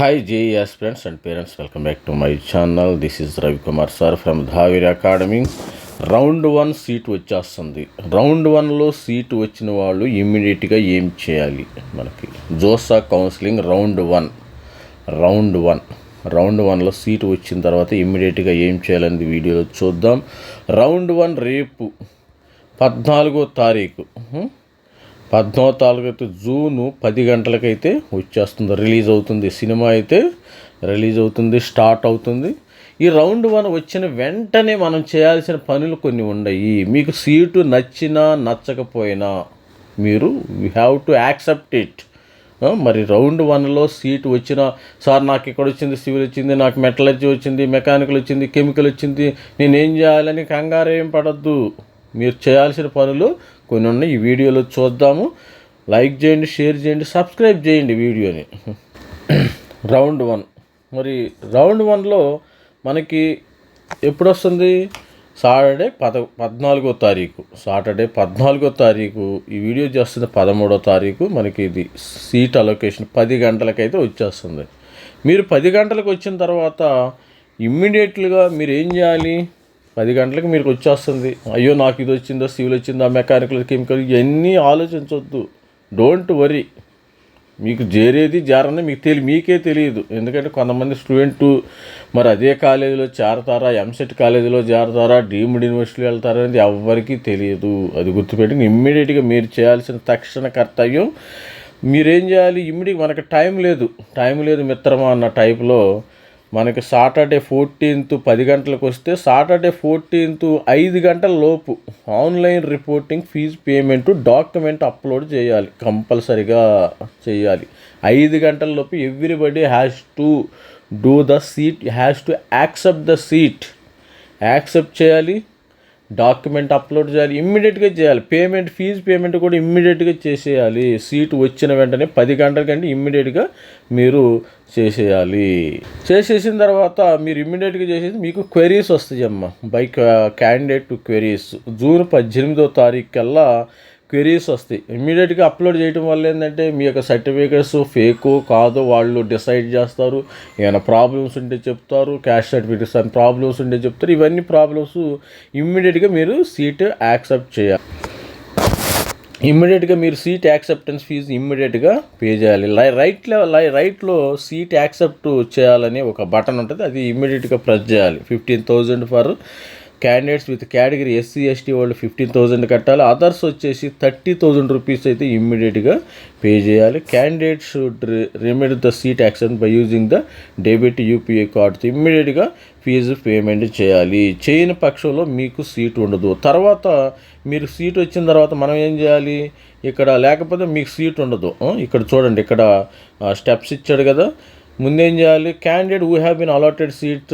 Hi JEEs friends and parents welcome back to my channel this is Ravikumar sir from Dhavir academy round one seat వచ్చేస్తుంది. Round వన్లో seat వచ్చిన వాళ్ళు ఇమ్మీడియట్గా ఏం చేయాలి? మనకి JoSAA counselling round one round one round వన్లో seat వచ్చిన తర్వాత ఇమ్మీడియట్గా ఏం చేయాలనేది వీడియోలో చూద్దాం. రౌండ్ వన్ రేపు పద్నాలుగో తారీఖు. Hmm? పద్నాలుగో తారీఖు జూను పది గంటలకైతే వచ్చేస్తుంది రిలీజ్ అవుతుంది. సినిమా అయితే రిలీజ్ అవుతుంది స్టార్ట్ అవుతుంది. ఈ రౌండ్ వన్ వచ్చిన వెంటనే మనం చేయాల్సిన పనులు కొన్ని ఉన్నాయి. మీకు సీటు నచ్చినా నచ్చకపోయినా మీరు you have to accept it మరి రౌండ్ వన్లో సీట్ వచ్చిన సార్ నాకు ఇక్కడ వచ్చింది సివిల్ వచ్చింది నాకు మెటలర్జీ వచ్చింది మెకానికల్ వచ్చింది కెమికల్ వచ్చింది నేనేం చేయాలని కంగారు ఏం పడద్దు. మీరు చేయాల్సిన పనులు కొన్ని ఉన్నాయి. ఈ వీడియోలో చూద్దాము. లైక్ చేయండి షేర్ చేయండి సబ్స్క్రైబ్ చేయండి వీడియోని. Round one. మరి రౌండ్ వన్లో మనకి ఎప్పుడు వస్తుంది సాటర్డే పద పద్నాలుగో తారీఖు. సాటర్డే పద్నాలుగో తారీఖు. ఈ వీడియో చేస్తుంది పదమూడో తారీఖు. మనకి ఇది సీట్ అలొకేషన్ పది గంటలకైతే వచ్చేస్తుంది. మీరు పది గంటలకు వచ్చిన తర్వాత ఇమ్మీడియట్లుగా మీరు ఏం చేయాలి? పది గంటలకు మీకు వచ్చేస్తుంది. అయ్యో నాకు ఇది వచ్చిందో సివిల్ వచ్చిందో మెకానికల్ కెమికల్ ఇవన్నీ ఆలోచించవద్దు డోంట్ వరీ మీకు చేరేది జారని మీకు తెలియ మీకే తెలియదు. ఎందుకంటే కొంతమంది స్టూడెంట్ మరి అదే కాలేజీలో చేరతారా ఎంసెట్ కాలేజీలో చేరతారా డీమ్డ్ యూనివర్సిటీలో వెళ్తారా అనేది ఎవ్వరికీ తెలియదు. అది గుర్తుపెట్టుకుని ఇమ్మీడియట్గా మీరు చేయాల్సిన తక్షణ కర్తవ్యం. మీరేం చేయాలి? ఇమ్మీడియట్ మనకి టైం లేదు. టైం లేదు మిత్రమా అన్న టైప్లో మనకి సాటర్డే ఫోర్టీన్త్ పది గంటలకు వస్తే సాటర్డే ఫోర్టీన్త్ ఐదు గంటల లోపు online reporting fee payment document upload చేయాలి. కంపల్సరిగా చేయాలి. ఐదు గంటల లోపు everybody has to do the seat has to accept the seat. Accept చేయాలి. డాక్యుమెంట్ అప్లోడ్ చేయాలి ఇమ్మీడియట్గా చేయాలి. పేమెంట్ ఫీజు పేమెంట్ కూడా ఇమ్మీడియట్గా చేసేయాలి. సీటు వచ్చిన వెంటనే పది గంటల కంటే ఇమ్మీడియట్గా మీరు చేసేయాలి. చేసేసిన తర్వాత మీరు ఇమ్మీడియట్గా చేసేది మీకు క్వెరీస్ వస్తాయి అమ్మ బై క్యాండిడేట్ క్వెరీస్. జూన్ పద్దెనిమిదో తారీఖు కల్లా క్వెరీస్ వస్తాయి. ఇమ్మీడియట్గా అప్లోడ్ చేయడం వల్ల ఏంటంటే మీ యొక్క సర్టిఫికేట్స్ ఫేకు కాదో వాళ్ళు డిసైడ్ చేస్తారు. ఏమైనా ప్రాబ్లమ్స్ ఉంటే చెప్తారు. క్యాష్ సర్టిఫికేట్స్ అని ప్రాబ్లమ్స్ ఉంటే చెప్తారు. ఇవన్నీ ప్రాబ్లమ్స్ ఇమ్మీడియట్గా మీరు సీట్ యాక్సెప్ట్ చేయాలి. ఇమ్మీడియట్గా మీరు సీట్ యాక్సెప్టెన్స్ ఫీజు ఇమ్మీడియట్గా పే చేయాలి. లై రైట్లో లై రైట్లో సీట్ యాక్సెప్ట్ చేయాలని ఒక బటన్ ఉంటుంది. అది ఇమ్మీడియట్గా ప్రెస్ చేయాలి. Fifteen thousand for candidates with category SC ST వాళ్ళు ఫిఫ్టీన్ థౌజండ్ కట్టాలి. అదర్స్ వచ్చేసి థర్టీ థౌజండ్ రూపీస్ అయితే ఇమ్మీడియట్గా పే చేయాలి. Candidate should remit the seat accept by using the debit UPI కార్డ్తో ఇమ్మీడియట్గా ఫీజు పేమెంట్ చేయాలి. చేయని పక్షంలో మీకు సీట్ ఉండదు. తర్వాత మీరు సీట్ వచ్చిన తర్వాత మనం ఏం చేయాలి? ఇక్కడ లేకపోతే మీకు సీట్ ఉండదు. ఇక్కడ చూడండి ఇక్కడ స్టెప్స్ ఇచ్చాడు కదా. ముందేం చేయాలి? Candidate who have been allotted seat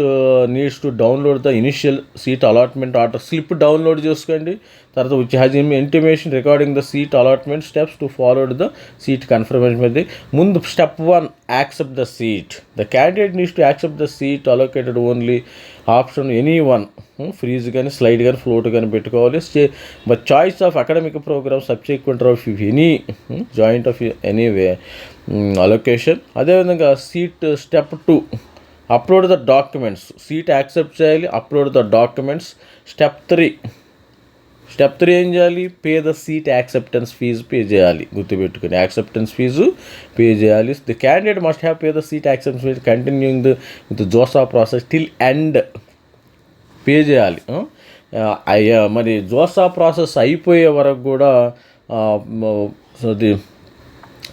needs to download the initial seat allotment order slip download చేసుకోండి. తర్వాత which has intimation recording the seat allotment steps to followed the seat confirmation మీద ముందు step one accept the seat the candidate needs to accept the seat allocated only option any one freeze కానీ slide కానీ float కానీ పెట్టుకోవాలి. But choice of academic programme subsequent of any joint of any way allocation అదేవిధంగా seat step two upload the documents seat accept చేయాలి upload the documents step three step three ఏం చేయాలి? Pay the seat acceptance fee pay చేయాలి. గుర్తుపెట్టుకుని acceptance fee pay చేయాలి. The candidate must have pay the seat acceptance fee continuing the with JoSAA process till end pay చేయాలి. అయ్యా మరి JoSAA process అయిపోయే వరకు కూడా ది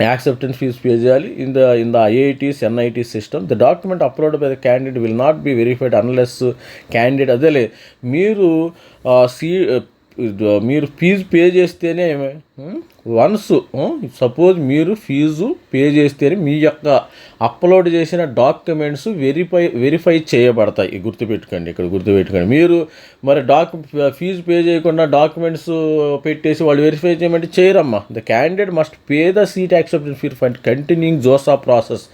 యాక్సెప్టెన్స్ ఫీజ్ పే చేయాలి. In the in the IITs NIT system the document upload by the candidate will not be verified unless candidate అదేలే మీరు see మీరు ఫీజు పే చేస్తేనే వన్స్ సపోజ్ మీరు ఫీజు పే చేస్తేనే మీ యొక్క అప్లోడ్ చేసిన డాక్యుమెంట్స్ వెరిఫై వెరిఫై చేయబడతాయి. గుర్తుపెట్టుకోండి ఇక్కడ గుర్తుపెట్టుకోండి. మీరు మరి డాక్ ఫీజు పే చేయకుండా డాక్యుమెంట్స్ పెట్టేసి వాళ్ళు వెరిఫై చేయమంటే చేయరమ్మా. The candidate must pay the seat acceptance fee fund continuing JoSAA process.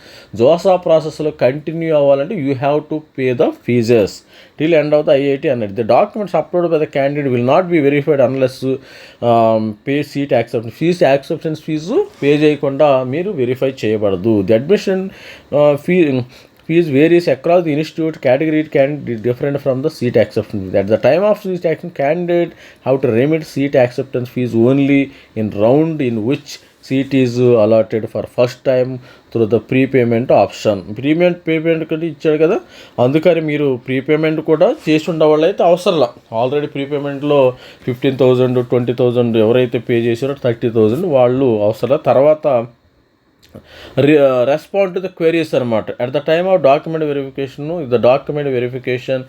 JoSAA ప్రాసెస్లో కంటిన్యూ అవ్వాలంటే you have to pay the fees. Till end of the IIT అన్నది. The documents upload by the candidate will not be verified unless pay seat accept fee acceptance fee pay చేయకుండా మీరు verify చేయబడదు. The admission fee fees varies across the institute category can different from the seat acceptance at the time of seat acceptance candidate how to remit seat acceptance fees only in round in which seat is allotted for first time through the prepayment option prepayment payment కూడా ఇచ్చాడు కదా? అందుకని మీరు prepayment కూడా చేసి ఉండేవాళ్ళు అయితే అవసరంలా ఆల్రెడీ ప్రీపేమెంట్లో ఫిఫ్టీన్ థౌజండ్ ట్వంటీ థౌజండ్ ఎవరైతే పే చేశారో థర్టీ థౌజండ్ వాళ్ళు అవసరం తర్వాత రెస్పాండ్ టు ద క్వెరీస్ అనమాట at the time of document verification the document verification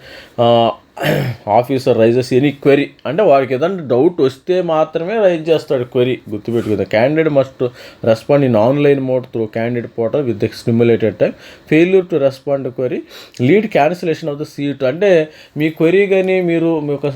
officer raises any query. అంటే వారికి ఏదైనా డౌట్ వస్తే మాత్రమే రైజ్ చేస్తాడు query. గుర్తుపెట్టుకుంది candidate must respond in online mode through candidate portal with stimulated time failure to respond query. Lead cancellation of the seat. అంటే మీ query కానీ మీరు మీ ఒక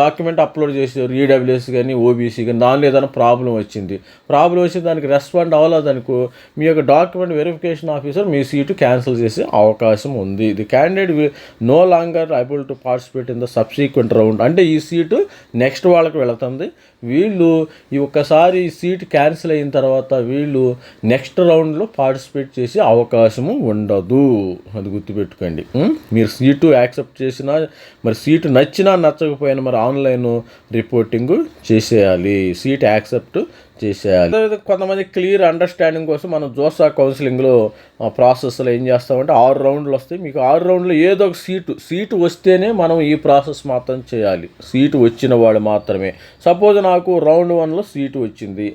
డాక్యుమెంట్ అప్లోడ్ చేసారు ఈడబ్ల్యూఎస్ కానీ ఓబీసీ కానీ దానిలో ఏదైనా ప్రాబ్లం వచ్చింది. ప్రాబ్లం వచ్చి దానికి రెస్పాండ్ అవ్వలేదనుకో మీ యొక్క డాక్యుమెంట్ వెరిఫికేషన్ ఆఫీసర్ మీ సీటు క్యాన్సిల్ చేసే అవకాశం ఉంది. The candidate no longer able to participate in the subsequent round. అంటే ఈ సీటు నెక్స్ట్ వాళ్ళకి వెళుతుంది. వీళ్ళు ఈ ఒక్కసారి సీట్ క్యాన్సిల్ అయిన తర్వాత వీళ్ళు నెక్స్ట్ రౌండ్లో పార్టిసిపేట్ చేసే అవకాశము ఉండదు. అది గుర్తుపెట్టుకోండి. మీరు సీటు యాక్సెప్ట్ చేసినా మరి సీటు నచ్చినా నచ్చకపోయినా మరి ఆన్లైన్ రిపోర్టింగ్ చేసేయాలి. సీట్ యాక్సెప్ట్ చేసేయాలి. కొంతమంది క్లియర్ అండర్స్టాండింగ్ కోసం మనం జోసా కౌన్సిలింగ్లో ప్రాసెస్లో ఏం చేస్తామంటే ఆరు రౌండ్లు వస్తాయి. మీకు ఆరు రౌండ్లో ఏదో ఒక సీటు సీటు వస్తేనే మనం ఈ ప్రాసెస్ మాత్రం చేయాలి. సీటు వచ్చిన వాడు మాత్రమే. సపోజ్ నాకు రౌండ్ వన్లో సీటు వచ్చింది.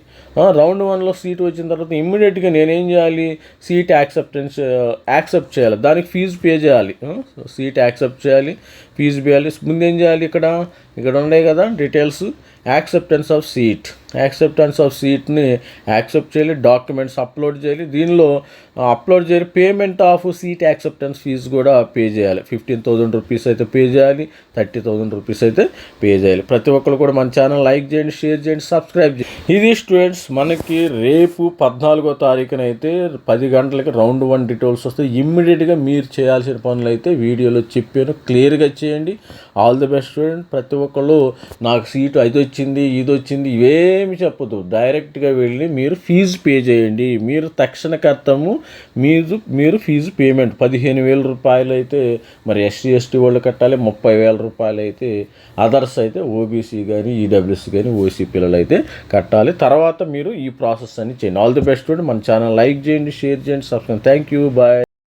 రౌండ్ వన్లో సీటు వచ్చిన తర్వాత ఇమ్మీడియట్గా నేనేం చేయాలి? సీట్ యాక్సెప్టెన్స్ యాక్సెప్ట్ చేయాలి. దానికి ఫీజు పే చేయాలి. సీట్ యాక్సెప్ట్ చేయాలి. ఫీజు పే ముందేం ముందు ఏం చేయాలి ఇక్కడ? ఇక్కడ ఉన్నాయి కదా details acceptance of seat acceptance of సీట్ని accept చేయాలి డాక్యుమెంట్స్ అప్లోడ్ చేయాలి. దీనిలో అప్లోడ్ చేయాలి. Payment of seat acceptance fee కూడా పే చేయాలి. ఫిఫ్టీన్ థౌజండ్ రూపీస్ అయితే పే చేయాలి థర్టీ థౌజండ్ రూపీస్ అయితే పే చేయాలి. ప్రతి ఒక్కరు కూడా మన ఛానల్ లైక్ చేయండి షేర్ చేయండి సబ్స్క్రైబ్ చేయండి. ఇది స్టూడెంట్స్ మనకి రేపు పద్నాలుగో తారీఖున అయితే పది గంటలకి రౌండ్ వన్ డీటెయిల్స్ వస్తాయి. ఇమ్మీడియట్గా మీరు చేయాల్సిన పనులు అయితే వీడియోలో చెప్పాను. క్లియర్గా చేయండి. ఆల్ ది బెస్ట్ స్టూడెంట్ ప్రతి ఒక్కళ్ళు నాకు సీటు అది వచ్చింది ఇది వచ్చింది ఇవేమి చెప్పదు డైరెక్ట్గా వెళ్ళి మీరు ఫీజు పే చేయండి. మీరు తక్షణ కర్తము మీరు మీరు ఫీజు పేమెంట్ పదిహేను వేల రూపాయలు అయితే మరి ఎస్సీ ఎస్టీ వాళ్ళు కట్టాలి ముప్పై వేల రూపాయలు అయితే అదర్స్ అయితే ఓబీసీ కానీ ఈడబ్ల్యూసీ కానీ ఓసీ పిల్లలు అయితే కట్టాలి. తర్వాత మీరు ఈ ప్రాసెస్ అన్ని చేయండి. ఆల్ ది బెస్ట్ స్టూడెంట్ మన ఛానల్ లైక్ చేయండి షేర్ చేయండి సబ్స్క్రైబ్ థ్యాంక్ యూ బాయ్